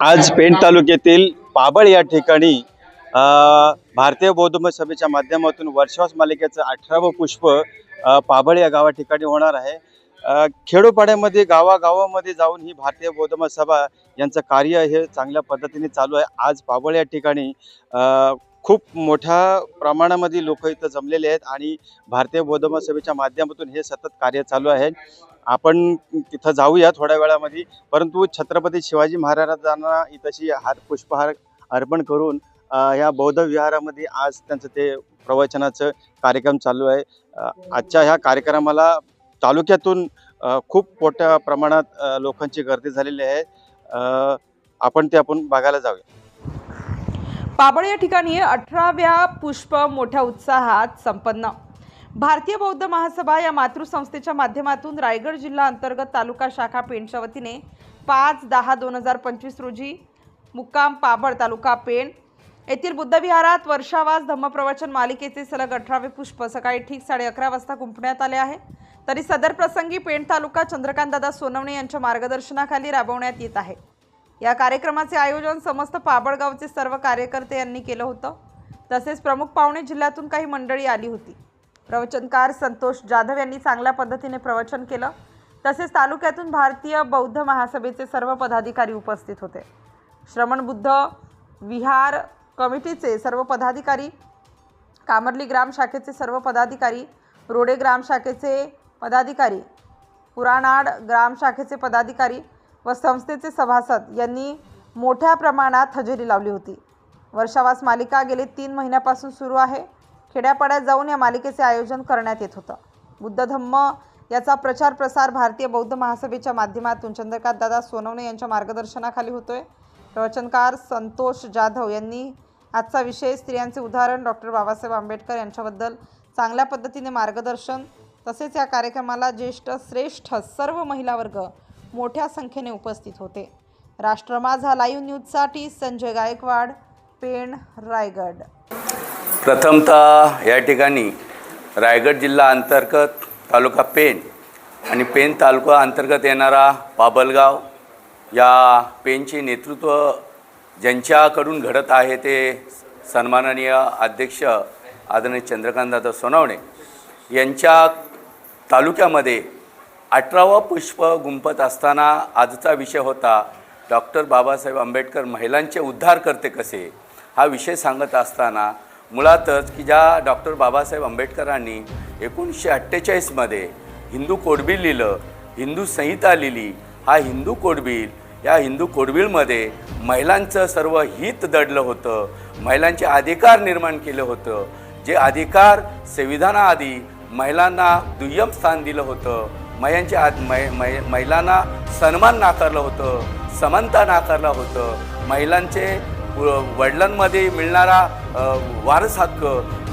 आज पेण तालुक्यातील पाबळ या ठिकाणी भारतीय बौद्ध सभेच्या माध्यमातून वर्षवास मालिकेचं अठरावं पुष्प पाबळ या गावा ठिकाणी होणार आहे. खेडोपाड्यामध्ये गावागावामध्ये जाऊन ही भारतीय बौद्ध सभा यांचं कार्य हे चांगल्या पद्धतीने चालू आहे. आज पाबळ या ठिकाणी खूप मोठ्या प्रमाणामध्ये लोक इथं जमलेले आहेत आणि भारतीय बौद्ध सभेच्या माध्यमातून हे सतत कार्य चालू आहे. आपण तिथं जाऊया थोड्या वेळामध्ये. परंतु छत्रपती शिवाजी महाराजांना इथंशी हार पुष्पहार अर्पण करून ह्या बौद्ध विहारामध्ये आज त्यांचं ते प्रवचनाचं कार्यक्रम चालू आहे. आजच्या ह्या कार्यक्रमाला तालुक्यातून खूप मोठ्या प्रमाणात लोकांची गर्दी झालेली आहे. आपण ते आपण बघायला जाऊया. पाबळ या ठिकाणी अठराव्या पुष्प मोठ्या उत्साहात संपन्न. भारतीय बौद्ध महासभा या मातृसंस्थेच्या माध्यमातून रायगड जिल्हा अंतर्गत तालुका शाखा पेणच्या वतीने पाच दहा दोन हजार पंचवीस रोजी मुक्काम पाबळ तालुका पेण येथील बुद्धविहारात वर्षावास धम्मप्रवचन मालिकेचे सलग अठरावे पुष्प सकाळी ठीक साडे अकरा वाजता गुंपण्यात आले आहे. तरी सदर प्रसंगी पेण तालुका चंद्रकांतदादा सोनवणे यांच्या मार्गदर्शनाखाली राबवण्यात येत आहे. या कार्यक्रमाचे आयोजन समस्त पाबळगावचे सर्व कार्यकर्ते यांनी केलं होतं. तसेच प्रमुख पाहुणे जिल्ह्यातून काही मंडळी आली होती. प्रवचनकार संतोष जाधव यांनी चांगल्या पद्धतीने प्रवचन केलं. तसेच तालुक्यातून भारतीय बौद्ध महासभेचे सर्व पदाधिकारी उपस्थित होते. श्रमणबुद्ध विहार कमिटीचे सर्व पदाधिकारी कामरली ग्राम शाखेचे सर्व पदाधिकारी रोडे ग्राम शाखेचे पदाधिकारी पुराणाड ग्राम शाखेचे पदाधिकारी व संस्थेचे सभासद यांनी मोठ्या प्रमाणात हजेरी लावली होती. वर्षावास मालिका गेले तीन महिन्यापासून सुरू आहे. खेड्यापाड्यात जाऊन या मालिकेचे आयोजन करण्यात येत होतं. बुद्ध धम्म याचा प्रचार प्रसार भारतीय बौद्ध महासभेच्या माध्यमातून चंद्रकांत दादा सोनवणे यांच्या मार्गदर्शनाखाली होतोय. प्रवचनकार संतोष जाधव यांनी आजचा विषय स्त्रियांचे उदाहरण डॉक्टर बाबासाहेब आंबेडकर यांच्याबद्दल चांगल्या पद्धतीने मार्गदर्शन तसेच या कार्यक्रमाला ज्येष्ठ श्रेष्ठ सर्व महिला वर्ग मोठ्या संख्येने उपस्थित होते. राष्ट्र माझा लाईव्ह न्यूजसाठी संजय गायकवाड पेण रायगड. प्रथमतः या ठिकाणी रायगड जिल्हा अंतर्गत तालुका पेण आणि पेण तालुका अंतर्गत येणारा बाबलगाव या पेणचे नेतृत्व ज्यांच्याकडून घडत आहे ते सन्माननीय अध्यक्ष आदरणीय चंद्रकांतदादा सोनावणे यांच्या तालुक्यामध्ये अठरावा पुष्प गुंपत असताना आजचा विषय होता डॉक्टर बाबासाहेब आंबेडकर महिलांचे उद्धार करते कसे? हा विषय सांगत असताना मुळातच की ज्या डॉक्टर बाबासाहेब आंबेडकरांनी एकोणीसशे अठ्ठेचाळीसमध्ये हिंदू कोडबिल लिहिलं हिंदू संहिता लिहिली हा हिंदू कोडबिल या हिंदू कोडबिलमध्ये महिलांचं सर्व हित दडलं होतं महिलांचे अधिकार निर्माण केलं होतं जे अधिकार संविधानाआधी महिलांना दुय्यम स्थान दिलं होतं महिलांच्या आद मै मै महिलांना सन्मान नाकारलं होतं समानता नाकारलं होतं महिलांचे वडिलांमध्ये मिळणारा वारस हक्क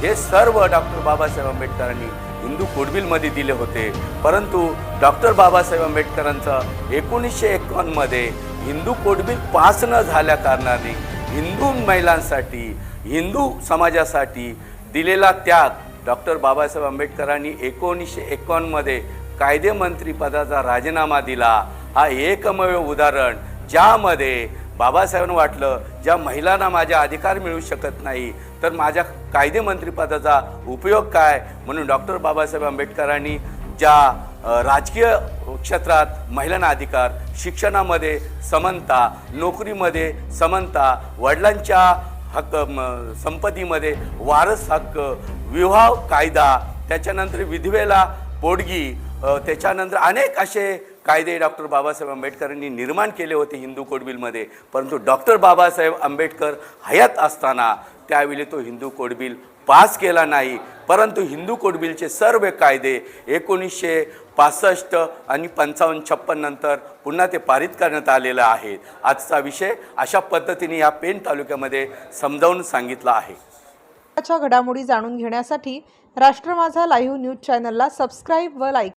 हे सर्व डॉक्टर बाबासाहेब आंबेडकरांनी हिंदू कोडबिलमध्ये दिले होते. परंतु डॉक्टर बाबासाहेब आंबेडकरांचं एकोणीसशे एकावन्नमध्ये हिंदू कोडबिल पास न झाल्याकारणाने हिंदू महिलांसाठी हिंदू समाजासाठी दिलेला त्याग डॉक्टर बाबासाहेब आंबेडकरांनी एकोणीसशे एकावन्नमध्ये कायदेमंत्रीपदाचा राजीनामा दिला. हा एकमेव उदाहरण ज्यामध्ये बाबासाहेबांना वाटलं ज्या महिलांना माझे अधिकार मिळू शकत नाही तर माझ्या कायदेमंत्रीपदाचा उपयोग काय? म्हणून डॉक्टर बाबासाहेब आंबेडकरांनी ज्या राजकीय क्षेत्रात महिलांना अधिकार शिक्षणामध्ये समानता नोकरीमध्ये समानता वडिलांच्या हक्क म, संपत्तीमध्ये वारस हक्क विवाह कायदा त्याच्यानंतर विधवेला पोडगी त्याच्यानंतर अनेक असे कायदे डॉक्टर बाबासाहेब आंबेडकरांनी निर्माण केले होते हिंदू कोडबिलमध्ये. परंतु डॉक्टर बाबासाहेब आंबेडकर हयात असताना त्यावेळी तो हिंदू कोडबिल पास केला नाही. परंतु हिंदू कोडबिलचे सर्व कायदे एकोणीसशे पासष्ट आणि पंचावन्न छप्पन नंतर पुन्हा ते पारित करण्यात आलेलं आहे आजचा विषय अशा पद्धतीने या पेन तालुक्यामध्ये समजावून सांगितला आहे. घडामोडी जाणून घेण्यासाठी राष्ट्र माझा लाईव्ह न्यूज चॅनलला सबस्क्राईब व लाईक